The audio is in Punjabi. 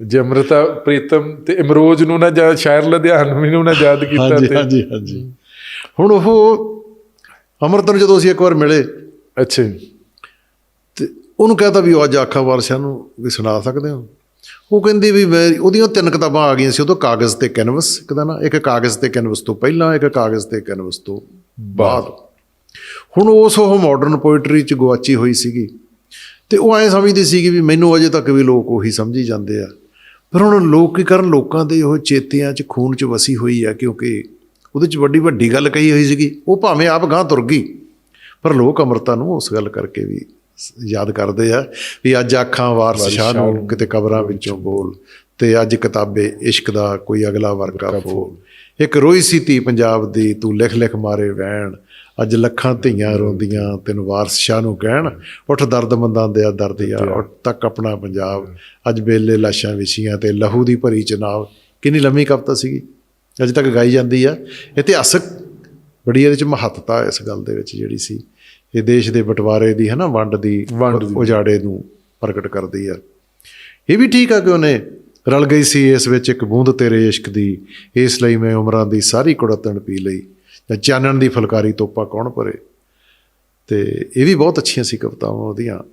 ਜੇ ਅੰਮ੍ਰਿਤਾ ਪ੍ਰੀਤਮ ਤੇ ਇਮਰੋਜ਼ ਨੂੰ ਨਾ ਜਾਂ ਸ਼ਾਇਰ ਲੁਧਿਆਣਵੀ ਨੂੰ ਨਾ ਯਾਦ ਕੀਤਾ ਤੇ ਹਾਂਜੀ ਹਾਂਜੀ। ਹੁਣ ਉਹ ਅਮਰਤ ਨੂੰ ਜਦੋਂ ਅਸੀਂ ਇੱਕ ਵਾਰ ਮਿਲੇ ਅੱਛਾ ਤੇ ਉਹਨੂੰ ਕਹਤਾ ਵੀ ਉਹ ਅੱਜ ਆਖਾ ਵਾਰਸ਼ਾਂ ਨੂੰ ਵੀ ਸੁਣਾ ਸਕਦੇ ਹੋ। ਉਹ ਕਹਿੰਦੀ ਵੀ ਮੈਂ ਉਹਦੀਆਂ ਤਿੰਨ ਕਿਤਾਬਾਂ ਆ ਗਈਆਂ ਸੀ ਉਦੋਂ ਕਾਗਜ਼ ਤੇ ਕੈਨਵਸ ਇੱਕ ਦਾ ਨਾ ਇੱਕ ਕਾਗਜ਼ ਤੇ ਕੈਨਵਸ ਤੋਂ ਪਹਿਲਾਂ ਇੱਕ ਕਾਗਜ਼ ਤੇ ਕੈਨਵਸ ਤੋਂ ਬਾਅਦ। ਹੁਣ ਉਸ ਉਹ ਮਾਡਰਨ ਪੋਇਟਰੀ ਚ ਗਵਾਚੀ ਹੋਈ ਸੀਗੀ। ਤੇ ਉਹ ਐਂ ਸਮਝਦੀ ਸੀਗੀ ਵੀ ਮੈਨੂੰ ਅਜੇ ਤੱਕ ਵੀ ਲੋਕ ਉਹੀ ਸਮਝੀ ਜਾਂਦੇ ਆ। ਪਰ ਹੁਣ ਲੋਕ ਕੀ ਕਰਨ? ਲੋਕਾਂ ਦੇ ਉਹ ਚੇਤਿਆਂ 'ਚ ਖੂਨ 'ਚ ਵਸੀ ਹੋਈ ਆ ਕਿਉਂਕਿ ਉਹਦੇ 'ਚ ਵੱਡੀ ਵੱਡੀ ਗੱਲ ਕਹੀ ਹੋਈ ਸੀਗੀ। ਉਹ ਭਾਵੇਂ ਆਪ ਗਾਂ ਤੁਰ ਗਈ ਪਰ ਲੋਕ ਅਮਰਤਾ ਨੂੰ ਉਸ ਗੱਲ ਕਰਕੇ ਵੀ ਯਾਦ ਕਰਦੇ ਆ ਵੀ ਅੱਜ ਆਖਾਂ ਵਾਰਸ ਸ਼ਾਹ ਨੂੰ। ਕਿਤੇ ਕਬਰਾਂ ਵਿੱਚੋਂ ਬੋਲ। ਤੇ ਅੱਜ ਕਿਤਾਬੇ ਇਸ਼ਕ ਦਾ ਕੋਈ ਅਗਲਾ ਵਰਕਾ ਫੋਲ ਇੱਕ ਰੋਈ ਸੀ ਧੀ ਪੰਜਾਬ ਦੀ ਤੂੰ ਲਿਖ ਲਿਖ ਮਾਰੇ ਵੈਣ। ਅੱਜ ਲੱਖਾਂ ਧੀਆਂ ਰੋਂਦੀਆਂ ਤੈਨੂੰ ਵਾਰਸ ਸ਼ਾਹ ਨੂੰ ਕਹਿਣ। ਉੱਠ ਦਰਦਮੰਦਾਂ ਦੇ ਦਰਦ ਯਾਰ ਉੱਠ ਤੱਕ ਆਪਣਾ ਪੰਜਾਬ। ਅੱਜ ਬੇਲੇ ਲਾਸ਼ਾਂ ਵਿਛੀਆਂ ਤੇ ਲਹੂ ਦੀ ਭਰੀ ਚਨਾਬ ਕਿੰਨੀ ਲੰਮੀ ਕਵਿਤਾ ਸੀਗੀ? ਅਜੇ ਤੱਕ ਗਾਈ ਜਾਂਦੀ ਆ। ਇਤਿਹਾਸਕ ਬੜੀ ਇਹਦੇ ਚ ਮਹੱਤਤਾ ਇਸ ਗੱਲ ਦੇ ਵਿੱਚ ਜਿਹੜੀ ਸੀ। ਇਹ ਦੇਸ਼ ਦੇ ਬਟਵਾਰੇ ਦੀ ਹੈ ਨਾ ਵੰਡ ਦੀ ਵੰਡ ਦੀ। ਉਜਾੜੇ ਨੂੰ ਪ੍ਰਗਟ ਕਰਦੀ ਆ। ਇਹ ਵੀ ਠੀਕ ਆ ਕਿ ਉਹਨੇ ਰਲ ਗਈ ਸੀ ਇਸ ਵਿੱਚ ਇੱਕ ਬੂੰਦ ਤੇਰੇ ਇਸ਼ਕ ਦੀ, ਇਸ ਲਈ ਮੈਂ ਉਮਰਾਂ ਦੀ ਸਾਰੀ ਕੁੜਤਣ ਪੀ ਲਈ। ਜਾਂ ਚਾਨਣ ਦੀ ਫੁਲਕਾਰੀ ਤੋਪਾ ਕੌਣ ਭਰੇ? ਤੇ ਇਹ ਵੀ ਬਹੁਤ ਅੱਛੀਆਂ ਸੀ ਕਵਿਤਾਵਾਂ ਉਹਦੀਆਂ।